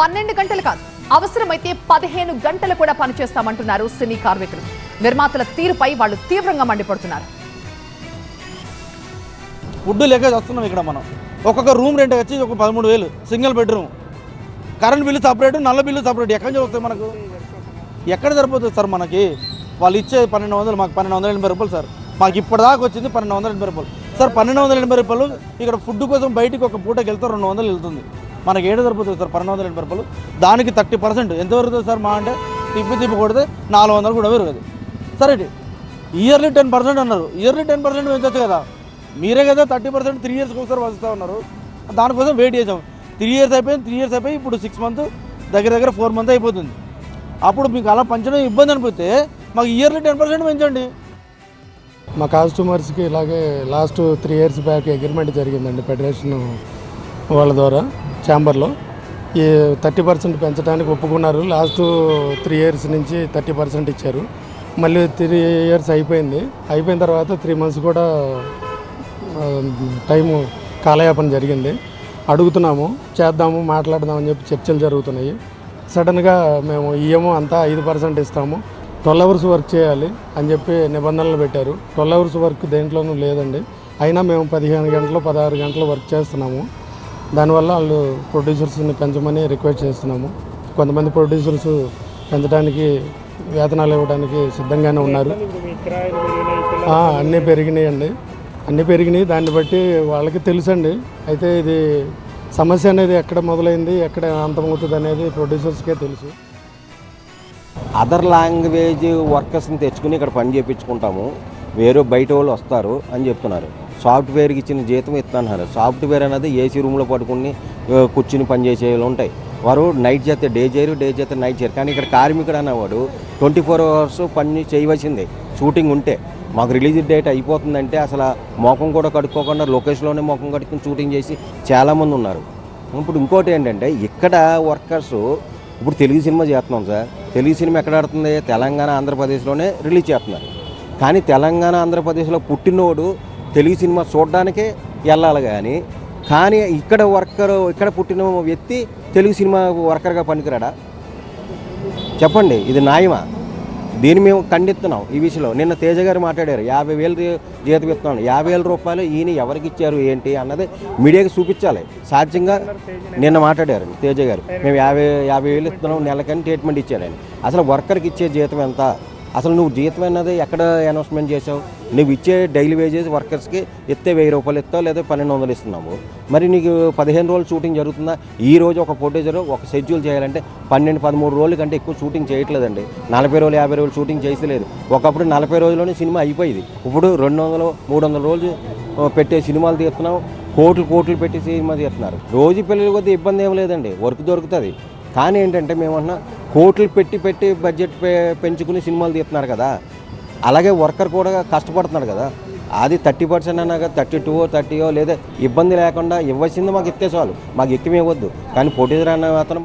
పన్నెండు గంటలు కాదు. అవసరమైతే పదిహేను గంటలు కూడా పనిచేస్తామంటున్నారు సినీ కార్మికులు. నిర్మాతల తీరుపై వాళ్ళు తీవ్రంగా మండిపడుతున్నారు. ఫుడ్ లేక వస్తున్నాం ఇక్కడ మనం. ఒక్కొక్క రూమ్ రెంట్ వచ్చి ఒక పదమూడు వేలు single bedroom. Current bill separate నల్ల బిల్లు సపరేట్. ఎక్కడ చూస్తాయి మనకు? ఎక్కడ సరిపోతుంది సార్ మనకి? వాళ్ళు ఇచ్చే పన్నెండు వందలు మాకు పన్నెండు వందల ఎనభై రూపాయలు సార్. మాకు ఇప్పటిదాకా వచ్చింది పన్నెండు వందల ఎనభై రూపాయలు. సార్ పన్నెండు వందల ఎనభై రూపాయలు ఇక్కడ ఫుడ్ కోసం బయటికి ఒక పూటకి వెళ్తే రెండు వందలు వెళ్తుంది. మనకి ఏడు సరిపోతుంది సార్ పన్నెండు వందల ఎనభై రూపాయలు దానికి థర్టీ పర్సెంట్. ఎంత దొరుకుతుంది సార్ మా అంటే తిప్పి తిప్పి కొడితే నాలుగు వందలు కూడా పెరుగుతుంది. సరే ఇయర్లీ టెన్ పర్సెంట్ అన్నారు. ఇయర్లీ టెన్ పర్సెంట్ పెంచొచ్చు కదా. మీరే కదా థర్టీ పర్సెంట్ త్రీ ఇయర్స్కి ఒకసారి వస్తూ ఉన్నారు. దానికోసం వెయిట్ చేసాం త్రీ ఇయర్స్ అయిపోయింది త్రీ ఇయర్స్ అయిపోయి ఇప్పుడు సిక్స్ మంత్ దగ్గర దగ్గర ఫోర్ మంత్ అయిపోతుంది. అప్పుడు మీకు అలా పంచడం ఇబ్బంది అనిపిస్తే మాకు ఇయర్లీ టెన్ పర్సెంట్ పెంచండి. మా కస్టమర్స్కి ఇలాగే last three years back agreement జరిగిందండి ఫెడరేషన్ వాళ్ళ ద్వారా. ఛాంబర్లో ఈ థర్టీ పర్సెంట్ పెంచడానికి ఒప్పుకున్నారు. లాస్ట్ త్రీ ఇయర్స్ నుంచి థర్టీ పర్సెంట్ ఇచ్చారు. మళ్ళీ త్రీ ఇయర్స్ అయిపోయింది. అయిపోయిన తర్వాత త్రీ మంత్స్ కూడా టైము కాలయాపన జరిగింది. అడుగుతున్నాము చేద్దాము మాట్లాడదామని చెప్పి చర్చలు జరుగుతున్నాయి. సడన్గా మేము ఇయ్యము అంతా ఐదు పర్సెంట్ ఇస్తాము. ట్వెల్వ్ అవర్స్ వర్క్ చేయాలి అని చెప్పి నిబంధనలు పెట్టారు. ట్వెల్వ్ అవర్స్ వర్క్ దేంట్లోనూ లేదండి. అయినా మేము పదిహేను గంటలు పదహారు గంటలు వర్క్ చేస్తున్నాము. దానివల్ల వాళ్ళు ప్రొడ్యూసర్స్ని పెంచమని రిక్వెస్ట్ చేస్తున్నాము. కొంతమంది ప్రొడ్యూసర్స్ పెంచడానికి వేతనాలు ఇవ్వడానికి సిద్ధంగానే ఉన్నారు. అన్నీ పెరిగినాయండి. అన్నీ పెరిగినాయి. దాన్ని బట్టి వాళ్ళకి తెలుసండి. అయితే ఇది సమస్య అనేది ఎక్కడ మొదలైంది ఎక్కడ అంతమవుతుంది అనేది ప్రొడ్యూసర్స్కే తెలుసు. అదర్ లాంగ్వేజ్ వర్కర్స్ని తెచ్చుకుని ఇక్కడ పని చేయించుకుంటాము వేరే బయట వాళ్ళు వస్తారు అని చెప్తున్నారు. సాఫ్ట్వేర్కి ఇచ్చిన జీతం ఇస్తున్నారు సాఫ్ట్వేర్ అనేది ఏసీ రూమ్లో పడుకుని కూర్చుని పని ఉంటాయి. వారు నైట్ చేస్తే డే చేయరు డే చేస్తే నైట్ చేయరు. కానీ ఇక్కడ కార్మికుడు అనేవాడు ట్వంటీ ఫోర్ అవర్స్ పని చేయవలసిందే. షూటింగ్ ఉంటే. మాకు రిలీజ్ డేట్ అయిపోతుందంటే అసలు మోకం కూడా కడుక్కోకుండా లొకేషన్లోనే మోకం కడుక్కుని షూటింగ్ చేసి చాలామంది ఉన్నారు. ఇప్పుడు ఇంకోటి ఏంటంటే ఇక్కడ వర్కర్స్ ఇప్పుడు తెలుగు సినిమా చేస్తున్నాం సార్. తెలుగు సినిమా ఎక్కడ ఆడుతుంది? తెలంగాణ ఆంధ్రప్రదేశ్లోనే రిలీజ్ చేస్తున్నారు. కానీ తెలంగాణ ఆంధ్రప్రదేశ్లో పుట్టినోడు తెలుగు సినిమా చూడడానికే వెళ్ళాలి కానీ కానీ ఇక్కడ వర్కర్ ఇక్కడ పుట్టిన వ్యక్తి తెలుగు సినిమా వర్కర్గా పనికిరాడా? చెప్పండి ఇది న్యాయమా? దీన్ని మేము ఖండిస్తున్నాం ఈ విషయంలో. నిన్న తేజ గారు మాట్లాడారు యాభై వేలు జీతం ఇస్తున్నాను. యాభై వేల రూపాయలు ఈయన ఎవరికి ఇచ్చారు ఏంటి అన్నది మీడియాకి చూపించాలి. సాధ్యంగా నిన్న మాట్లాడారు తేజ గారు. మేము యాభై యాభై వేలు ఇస్తున్నాం నెలకని ట్రీట్మెంట్ ఇచ్చాడని అసలు వర్కర్కి ఇచ్చే జీతం ఎంత? అసలు నువ్వు జీతం అన్నది ఎక్కడ అనౌన్స్మెంట్ చేసావు నువ్వు ఇచ్చే డైలీ వేజెస్ వర్కర్స్కి ఇస్తే వెయ్యి రూపాయలు ఇస్తావు లేదా పన్నెండు వందలు ఇస్తున్నావు? మరి నీకు పదిహేను రోజులు షూటింగ్ జరుగుతుందా? ఈ రోజు ఒక ప్రొడ్యూసర్ ఒక షెడ్యూల్ చేయాలంటే పన్నెండు పదమూడు రోజుల కంటే ఎక్కువ షూటింగ్ చేయట్లేదండి. నలభై రోజులు యాభై రోజులు షూటింగ్ చేయలేదు ఒకప్పుడు నలభై రోజుల్లోనే సినిమా అయిపోయింది. ఇప్పుడు రెండు వందలు మూడు వందల రోజులు పెట్టే సినిమాలు తీస్తున్నావు. కోట్లు కోట్లు పెట్టి సినిమా తీస్తున్నారు. రోజు పిల్లల కొద్దిగా ఇబ్బంది ఏం లేదండి. వర్క్ దొరుకుతుంది. కానీ ఏంటంటే మేమన్నా కోట్లు పెట్టి పెట్టి బడ్జెట్ పెంచుకుని సినిమాలు తీస్తున్నారు కదా. అలాగే వర్కర్ కూడా కష్టపడుతున్నారు కదా. అది థర్టీ పర్సెంట్ అన్నా థర్టీ టూ థర్టీయో లేదా ఇబ్బంది లేకుండా ఇవ్వాల్సింది మాకు ఇస్తే చాలు. మాకు ఎక్కువ ఇవ్వద్దు కానీ పోటీదారు అన్న మాత్రం